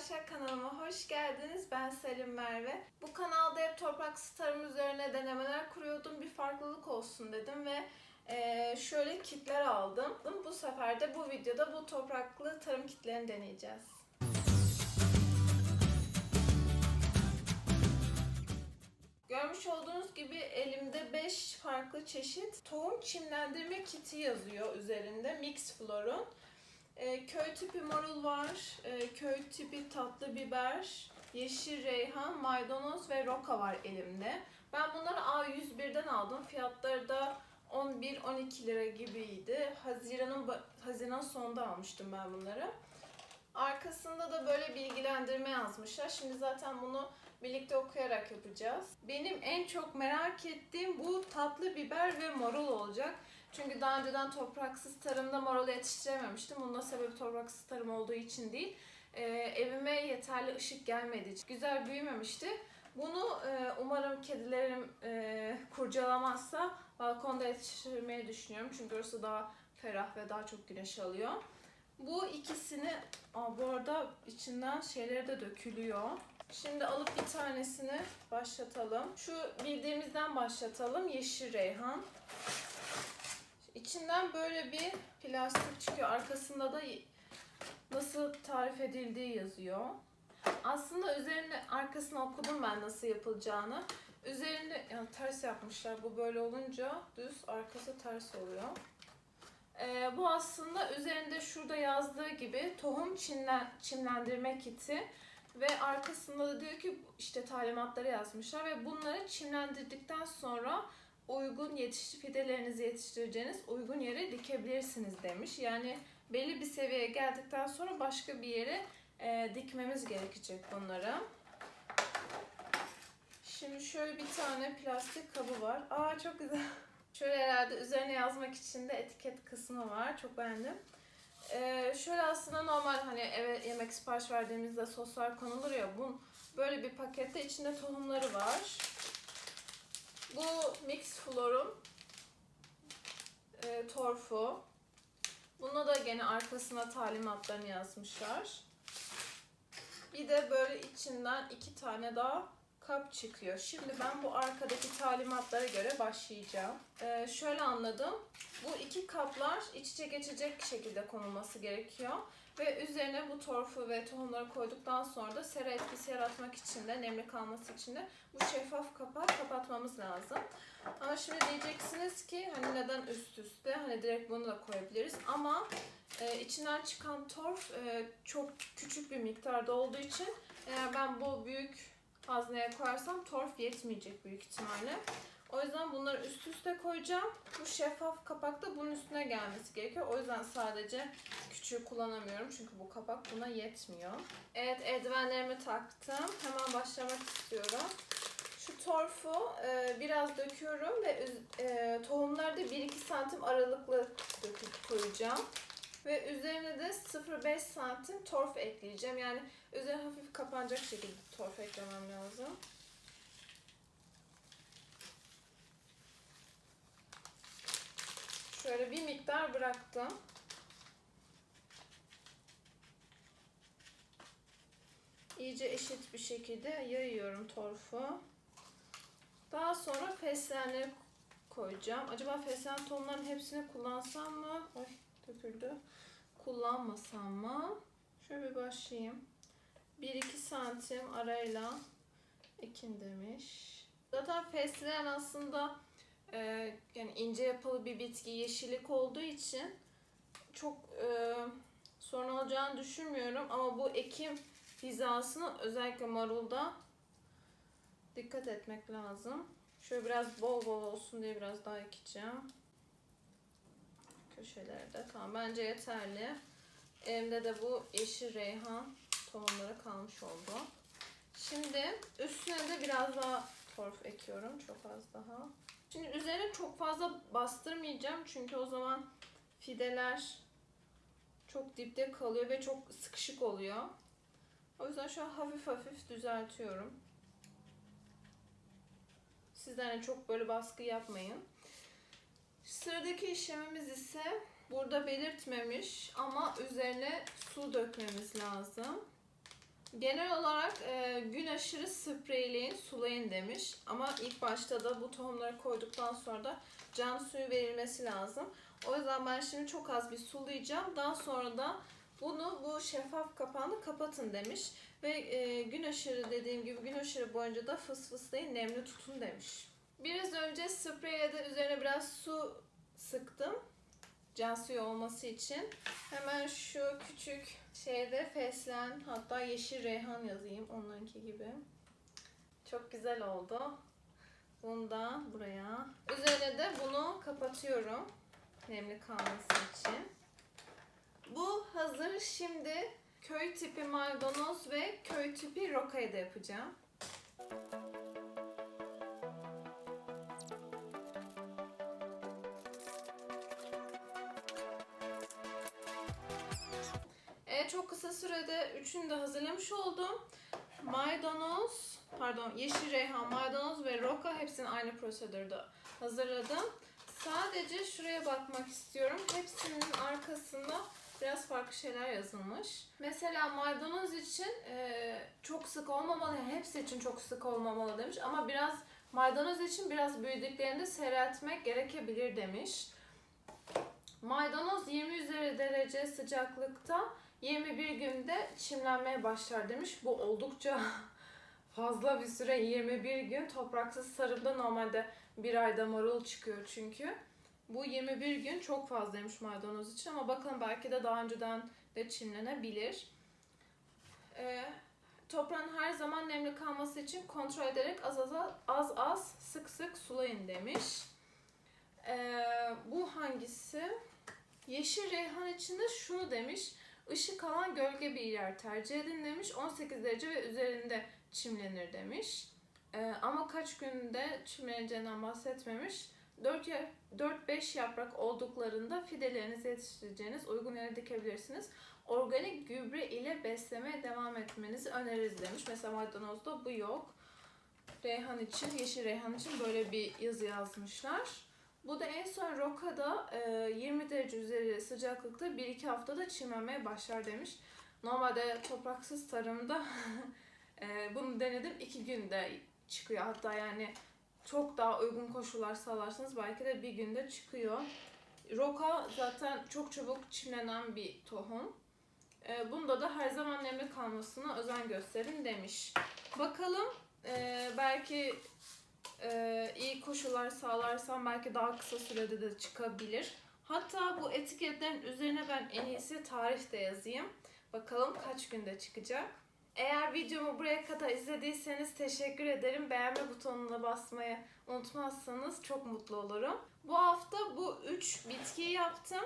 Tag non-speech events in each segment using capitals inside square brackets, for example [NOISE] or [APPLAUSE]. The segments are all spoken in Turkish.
arkadaşlar kanalıma hoş geldiniz. Ben Selim Merve. Bu kanalda hep toprak tarım üzerine denemeler kuruyordum. Bir farklılık olsun dedim ve eee, şöyle kitler aldım. Bu sefer de bu videoda bu topraklı tarım kitlerini deneyeceğiz. Görmüş olduğunuz gibi elimde 5 farklı çeşit tohum çimlendirme kiti yazıyor üzerinde. Mix Flor'un. Ee, köy tipi marul var, ee, köy tipi tatlı biber, yeşil reyhan, maydanoz ve roka var elimde. Ben bunları A101'den aldım. Fiyatları da 11-12 lira gibiydi. Haziran'ın Haziran sonunda almıştım ben bunları. Arkasında da böyle bilgilendirme yazmışlar. Şimdi zaten bunu birlikte okuyarak yapacağız. Benim en çok merak ettiğim bu tatlı biber ve marul olacak. Çünkü daha önceden topraksız tarımda marul yetiştirememiştim. Bunun da sebebi topraksız tarım olduğu için değil. Ee, evime yeterli ışık gelmediği için. Güzel büyümemişti. Bunu e, umarım kedilerim e, kurcalamazsa balkonda yetiştirmeyi düşünüyorum. Çünkü orası daha ferah ve daha çok güneş alıyor. Bu ikisini, aa, bu arada içinden şeyleri de dökülüyor. Şimdi alıp bir tanesini başlatalım. Şu bildiğimizden başlatalım. Yeşil reyhan. İçinden böyle bir plastik çıkıyor. Arkasında da nasıl tarif edildiği yazıyor. Aslında üzerine arkasını okudum ben nasıl yapılacağını. Üzerinde yani ters yapmışlar. Bu böyle olunca düz arkası ters oluyor. Ee, bu aslında üzerinde şurada yazdığı gibi tohum çimlen, çimlendirme kiti ve arkasında da diyor ki işte talimatları yazmışlar ve bunları çimlendirdikten sonra uygun yetiş fidelerinizi yetiştireceğiniz uygun yere dikebilirsiniz demiş. Yani belli bir seviyeye geldikten sonra başka bir yere e, dikmemiz gerekecek bunları. Şimdi şöyle bir tane plastik kabı var. Aa çok güzel. [LAUGHS] Şöyle herhalde üzerine yazmak için de etiket kısmı var. Çok beğendim. Ee, şöyle aslında normal hani eve yemek sipariş verdiğimizde soslar konulur ya. Bu böyle bir pakette içinde tohumları var. Bu Mix Flor'un e, torfu. Buna da gene arkasına talimatlarını yazmışlar. Bir de böyle içinden iki tane daha kap çıkıyor. Şimdi ben bu arkadaki talimatlara göre başlayacağım. Ee, şöyle anladım. Bu iki kaplar iç içe geçecek şekilde konulması gerekiyor. Ve üzerine bu torfu ve tohumları koyduktan sonra da sera etkisi yaratmak için de, nemli kalması için de bu şeffaf kapağı kapatmamız lazım. Ama şimdi diyeceksiniz ki hani neden üst üste? Hani direkt bunu da koyabiliriz. Ama e, içinden çıkan torf e, çok küçük bir miktarda olduğu için eğer ben bu büyük hazneye koyarsam torf yetmeyecek büyük ihtimalle. O yüzden bunları üst üste koyacağım. Bu şeffaf kapak da bunun üstüne gelmesi gerekiyor. O yüzden sadece küçüğü kullanamıyorum. Çünkü bu kapak buna yetmiyor. Evet eldivenlerimi taktım. Hemen başlamak istiyorum. Şu torfu e, biraz döküyorum ve e, tohumları da 1-2 santim aralıklı döküp koyacağım. Ve üzerine de 0,5 santim torf ekleyeceğim. Yani üzerine hafif kapanacak şekilde torf eklemem lazım. Şöyle bir miktar bıraktım. İyice eşit bir şekilde yayıyorum torfu. Daha sonra fesleğenleri koyacağım. Acaba fesleğen tohumların hepsini kullansam mı? Ay döküldü. Kullanmasam mı? Şöyle bir başlayayım. 1-2 santim arayla ekin demiş. Zaten fesleğen aslında e, yani ince yapılı bir bitki yeşillik olduğu için çok e, sorun olacağını düşünmüyorum ama bu ekim hizasına özellikle marulda dikkat etmek lazım. Şöyle biraz bol bol olsun diye biraz daha ekeceğim. Köşelerde tamam bence yeterli. Elimde de bu yeşil reyhan tohumları kalmış oldu. Şimdi üstüne de biraz daha torf ekiyorum. Çok az daha. Şimdi üzerine çok fazla bastırmayacağım. Çünkü o zaman fideler çok dipte kalıyor ve çok sıkışık oluyor. O yüzden şu an hafif hafif düzeltiyorum. Sizden de çok böyle baskı yapmayın. Sıradaki işlemimiz ise burada belirtmemiş ama üzerine su dökmemiz lazım. Genel olarak e, gün aşırı spreyleyin, sulayın demiş. Ama ilk başta da bu tohumları koyduktan sonra da can suyu verilmesi lazım. O yüzden ben şimdi çok az bir sulayacağım. Daha sonra da bunu bu şeffaf kapağını kapatın demiş. Ve e, gün aşırı dediğim gibi gün aşırı boyunca da fıs fıslayın nemli tutun demiş. Biraz önce spreyle de üzerine biraz su sıktım. Can suyu olması için. Hemen şu küçük şeyde fesleğen hatta yeşil reyhan yazayım onlarınki gibi. Çok güzel oldu. Bunu da buraya. Üzerine de bunu kapatıyorum. Nemli kalması için. Bu hazır. Şimdi köy tipi maydanoz ve köy tipi rokayı da yapacağım. E, sürede üçünü de hazırlamış oldum. Maydanoz, pardon yeşil reyhan, maydanoz ve roka hepsini aynı prosedürde hazırladım. Sadece şuraya bakmak istiyorum. Hepsinin arkasında biraz farklı şeyler yazılmış. Mesela maydanoz için e, çok sık olmamalı, hepsi için çok sık olmamalı demiş. Ama biraz maydanoz için biraz büyüdüklerinde seyreltmek gerekebilir demiş. Maydanoz 20 üzeri derece sıcaklıkta 21 günde çimlenmeye başlar demiş. Bu oldukça [LAUGHS] fazla bir süre 21 gün topraksız sarımda normalde bir ayda marul çıkıyor çünkü. Bu 21 gün çok fazlaymış maydanoz için ama bakalım belki de daha önceden de çimlenebilir. Ee, toprağın her zaman nemli kalması için kontrol ederek az az az, az sık sık sulayın demiş. Ee, bu hangisi? Yeşil reyhan içinde şunu demiş. Işık alan gölge bir yer tercih edin demiş. 18 derece ve üzerinde çimlenir demiş. Ee, ama kaç günde çimleneceğinden bahsetmemiş. 4-5 yaprak olduklarında fidelerinizi yetiştireceğiniz uygun yere dikebilirsiniz. Organik gübre ile beslemeye devam etmenizi öneririz demiş. Mesela maydanozda bu yok. Reyhan için, yeşil reyhan için böyle bir yazı yazmışlar. Bu da en son Roka'da e, 20 derece üzeri sıcaklıkta 1-2 haftada çimlenmeye başlar demiş. Normalde topraksız tarımda [LAUGHS] bunu denedim 2 günde çıkıyor. Hatta yani çok daha uygun koşullar sağlarsanız belki de bir günde çıkıyor. Roka zaten çok çabuk çimlenen bir tohum. Bunda da her zaman nemli kalmasına özen gösterin demiş. Bakalım belki e, iyi koşullar sağlarsam belki daha kısa sürede de çıkabilir. Hatta bu etiketlerin üzerine ben en iyisi tarih de yazayım. Bakalım kaç günde çıkacak. Eğer videomu buraya kadar izlediyseniz teşekkür ederim. Beğenme butonuna basmayı unutmazsanız çok mutlu olurum. Bu hafta bu 3 bitkiyi yaptım.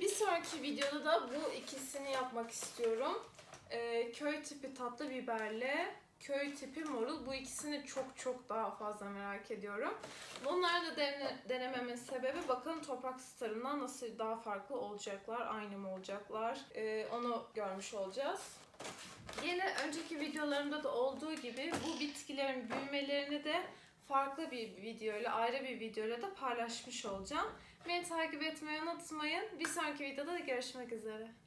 Bir sonraki videoda da bu ikisini yapmak istiyorum. Ee, köy tipi tatlı biberle köy tipi morul. Bu ikisini çok çok daha fazla merak ediyorum. Bunları da dene- denememin sebebi bakalım topraksız tarımdan nasıl daha farklı olacaklar, aynı mı olacaklar Ee, onu görmüş olacağız. Yine önceki videolarımda da olduğu gibi bu bitkilerin büyümelerini de farklı bir videoyla, ayrı bir videoyla da paylaşmış olacağım. Beni takip etmeyi unutmayın. Bir sonraki videoda da görüşmek üzere.